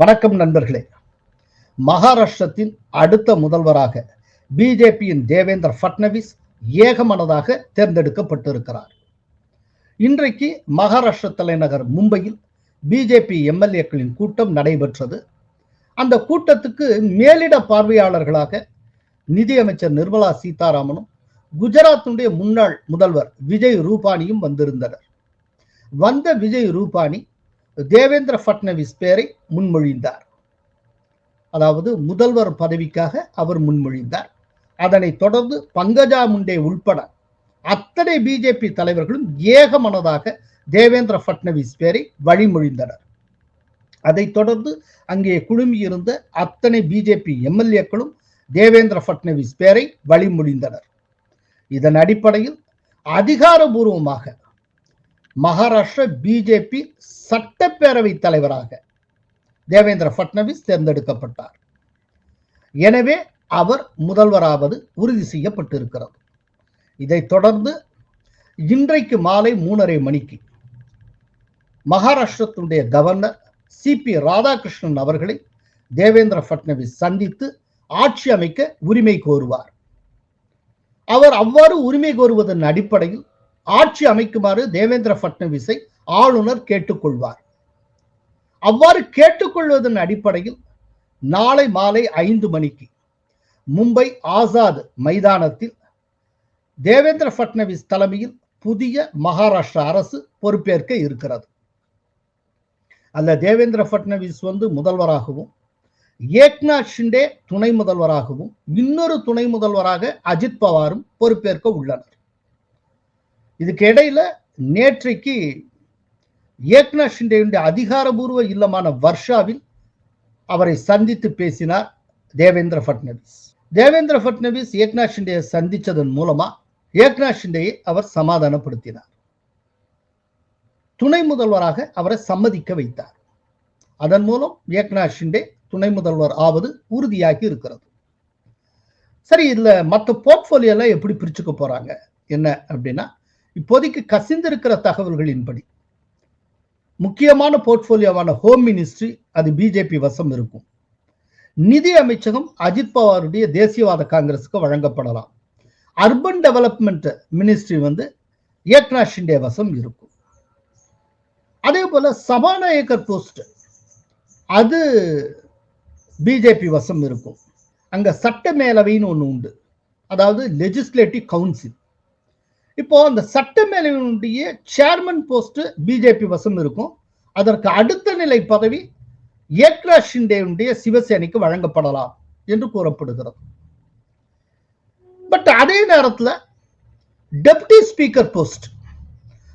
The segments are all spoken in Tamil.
வணக்கம் நண்பர்களே. மகாராஷ்டிரத்தின் அடுத்த முதல்வராக பிஜேபியின் தேவேந்திர ஃபட்னவிஸ் ஏகமனதாக தேர்ந்தெடுக்கப்பட்டிருக்கிறார். இன்றைக்கு மகாராஷ்டிர தலைநகர் மும்பையில் பிஜேபி எம்எல்ஏக்களின் கூட்டம் நடைபெற்றது. அந்த கூட்டத்துக்கு மேலிட பார்வையாளர்களாக நிதியமைச்சர் நிர்மலா சீதாராமனும் குஜராத்தினுடைய முன்னாள் முதல்வர் விஜய் ரூபானியும் வந்திருந்தனர். வந்த விஜய் ரூபானி தேவேந்திர பட்னவிஸ் பெயரை முன்மொழிந்தார். அதாவது முதல்வர் பதவிக்காக அவர் முன்மொழிந்தார். அதனைத் தொடர்ந்து பங்கஜா முண்டே உள்பட அத்தனை பிஜேபி தலைவர்களும் ஏகமனதாக தேவேந்திர பட்னவிஸ் பெயரை வழிமொழிந்தனர். அதைத் தொடர்ந்து அங்கே குழுமியிருந்த அத்தனை பிஜேபி எம்எல்ஏக்களும் தேவேந்திர பட்னவிஸ் பெயரை வழிமொழிந்தனர். இதன் அடிப்படையில் அதிகாரபூர்வமாக மகாராஷ்டிர பிஜேபி சட்டப்பேரவை தலைவராக தேவேந்திர பட்னவிஸ் தேர்ந்தெடுக்கப்பட்டார். எனவே அவர் முதல்வராவது உறுதி செய்யப்பட்டிருக்கிறது. இதைத் தொடர்ந்து இன்றைக்கு மாலை மூணரை மணிக்கு மகாராஷ்டிரத்தினுடைய கவர்னர் சி பி ராதாகிருஷ்ணன் அவர்களை தேவேந்திர பட்னவிஸ் சந்தித்து ஆட்சி அமைக்க உரிமை கோருவார். அவர் அவ்வாறு உரிமை கோருவதன் அடிப்படையில் ஆட்சி அமைக்குமாறு தேவேந்திர பட்னவிஸை ஆளுநர் கேட்டுக்கொள்வார். அவ்வாறு கேட்டுக்கொள்வதன் அடிப்படையில் நாளை மாலை ஐந்து மணிக்கு மும்பை ஆசாத் மைதானத்தில் தேவேந்திர பட்னவிஸ் தலைமையில் புதிய மகாராஷ்டிரா அரசு பொறுப்பேற்க இருக்கிறது. அல்ல தேவேந்திர பட்னவிஸ் வந்து முதல்வராகவும் ஏக்நாத் ஷிண்டே துணை முதல்வராகவும் இன்னொரு துணை முதல்வராக அஜித் பவாரும் பொறுப்பேற்க உள்ளனர். இதுக்கு இடையில நேற்றைக்கு ஏக்நாத் ஷிண்டேயுடைய அதிகாரபூர்வ இல்லமான வர்ஷாவில் அவரை சந்தித்து பேசினார் தேவேந்திர ஃபட்னவிஸ். தேவேந்திர ஃபட்னவிஸ் ஏக்நாத் ஷிண்டேயை சந்தித்ததன் மூலமா ஏக்நாத் ஷிண்டேயை அவர் சமாதானப்படுத்தினார். துணை முதல்வராக அவரை சம்மதிக்க வைத்தார். அதன் மூலம் ஏக்நாத் ஷிண்டே துணை முதல்வர் ஆவது உறுதியாகி இருக்கிறது. சரி இதில் மற்ற போர்ட்ஃபோலியோலாம் எப்படி பிரிச்சுக்க போறாங்க? என்ன அப்படின்னா இப்போதைக்கு கசிந்திருக்கிற தகவல்களின்படி முக்கியமான போர்ட்போலியோவான ஹோம் மினிஸ்ட்ரி அது பிஜேபி வசம் இருக்கும். நிதி அமைச்சகம் அஜித் பவாருடைய தேசியவாத காங்கிரஸுக்கு வழங்கப்படலாம். அர்பன் டெவலப்மெண்ட் மினிஸ்ட்ரி வந்து ஏக்நாத் ஷிண்டே வசம் இருக்கும். அதே போல சபாநாயகர் போஸ்ட் அது பிஜேபி வசம் இருக்கும். அங்க சட்ட மேலவைன்னு ஒன்று உண்டு. அதாவது லெஜிஸ்லேட்டிவ் கவுன்சில் இப்போ அந்த சட்டமேலவையினுடைய சேர்மன் போஸ்ட் பிஜேபி வசம் இருக்கும். அதற்கு அடுத்த நிலை பதவி ஏக்ரா ஷிண்டேனுடைய சிவசேனைக்கு வழங்கப்படலாம் என்று கூறப்படுகிறது. பட் அதே நேரத்தில் டெப்டி ஸ்பீக்கர் போஸ்ட்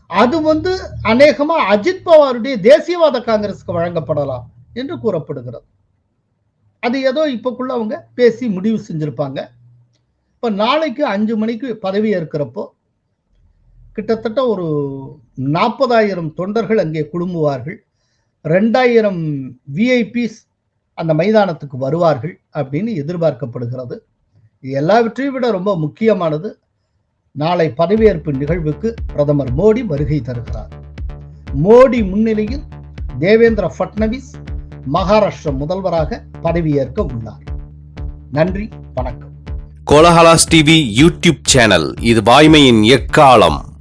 அது வந்து அநேகமா அஜித் பவாருடைய தேசியவாத காங்கிரஸுக்கு வழங்கப்படலாம் என்று கூறப்படுகிறது. அது ஏதோ இப்போக்குள்ள அவங்க பேசி முடிவு செஞ்சிருப்பாங்க. இப்போ நாளைக்கு அஞ்சு மணிக்கு பதவி ஏற்கிறப்போ கிட்டத்தட்ட ஒரு நாற்பதாயிரம் தொண்டர்கள் அங்கே குடும்புவார்கள் ரெண்டாயிரம் விஐபிஸ் அந்த மைதானத்துக்கு வருவார்கள் அப்படின்னு எதிர்பார்க்கப்படுகிறது. இது எல்லாவற்றையும் விட ரொம்ப முக்கியமானது. நாளை பதவியேற்பு நிகழ்வுக்கு பிரதமர் மோடி வருகை தருகிறார். மோடி முன்னிலையில் தேவேந்திர ஃபட்னவிஸ் மகாராஷ்டிர முதல்வராக பதவியேற்க உள்ளார். நன்றி வணக்கம். கோலஹலாஸ் டிவி யூடியூப் சேனல் இது வாய்மையின் எக்காலம்.